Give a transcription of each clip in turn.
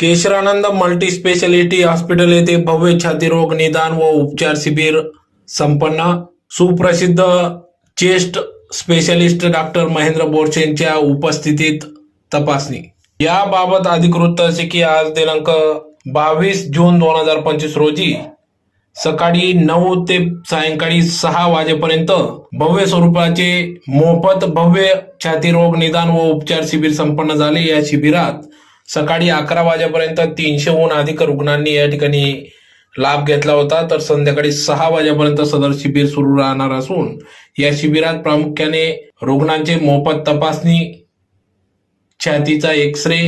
केशरानंद multi speciality hospital येथे भव्य छातीरोग निदान व उपचार शिबिर संपन्न. सुप्रसिद्ध चेस्ट स्पेशलिस्ट डॉक्टर महेंद्र बोरसेंच्या उपस्थितीत तपासणी. याबाबत अधिकृत असे की आज दिनांक बावीस जून दोन हजार पंचवीस रोजी सकाळी नऊ ते सायंकाळी सहा वाजेपर्यंत भव्य स्वरूपाचे मोफत भव्य छातीरोग निदान व उपचार शिबिर संपन्न झाले. या शिबिरात सकाळी अकरा वाजेपर्यंत तीनशेहून अधिक रुग्णांनी या ठिकाणी लाभ घेतला होता. तर संध्याकाळी सहा वाजेपर्यंत सदर शिबिर सुरू राहणार असून या शिबिरात प्रामुख्याने रुग्णांचे मोफत तपासणी छातीचा X ray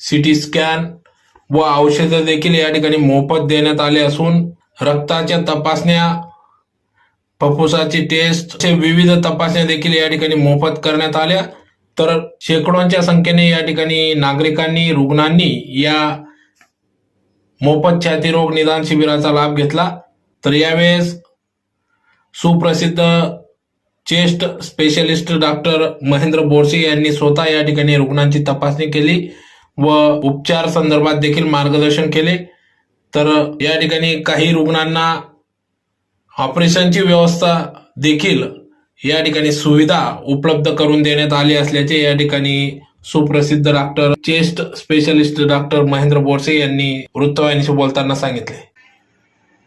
C T scan व औषधं देखील या ठिकाणी मोफत देण्यात आले असून रक्ताच्या तपासण्या फुफ्फुसाची टेस्ट विविध तपासण्या देखील या ठिकाणी मोफत करण्यात आल्या. तर शेकडोंच्या संख्येने या ठिकाणी नागरिकांनी रुग्णांनी या मोफत छातीरोग निदान शिबिराचा लाभ घेतला. तर यावेळेस सुप्रसिद्ध chest specialist doctor Mahendra Borse यांनी स्वतः या ठिकाणी रुग्णांची तपासणी केली व उपचार संदर्भात देखील मार्गदर्शन केले. तर या ठिकाणी काही रुग्णांना ऑपरेशनची व्यवस्था देखील या ठिकाणी सुविधा उपलब्ध करून देण्यात आली असल्याचे या ठिकाणी सुप्रसिद्ध doctor chest specialist doctor Mahendra Borse यांनी वृत्तवाहिनीशी बोलताना सांगितले.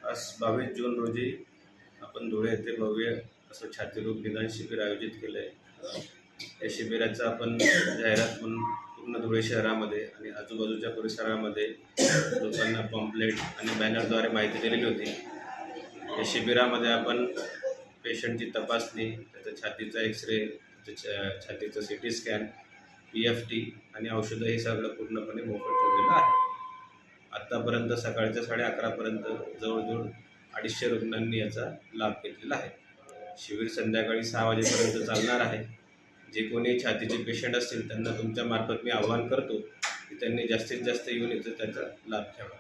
आज बावीस जून रोजी आपण धुळे येथे भव्य असं छातीरोग निदान शिबिर आयोजित केलं आहे या शिबिराचं आपण जाहिरात म्हणून पूर्ण धुळे शहरामध्ये आणि आजूबाजूच्या परिसरामध्ये लोकांना पॉम्पलेट आणि बॅनरद्वारे माहिती दिलेली होती. या शिबिरामध्ये आपण पेशंटची तपासणी त्याचा छातीचा एक्सरे त्याच्या छातीचं C T scan P F T आणि औषधं हे सगळं पूर्णपणे मोफत ठेवलेलं आहे. आत्तापर्यंत सकाळच्या साडे अकरापर्यंत जवळजवळ अडीचशे रुग्णांनी याचा लाभ घेतलेला आहे. शिबिर संध्याकाळी सहा वाजेपर्यंत चालणार आहे. जे कोणी छातीचे पेशंट असतील त्यांना तुमच्या मार्फत मी आवाहन करतो की त्यांनी जास्तीत जास्त येऊन इथं त्याचा लाभ घ्यावा.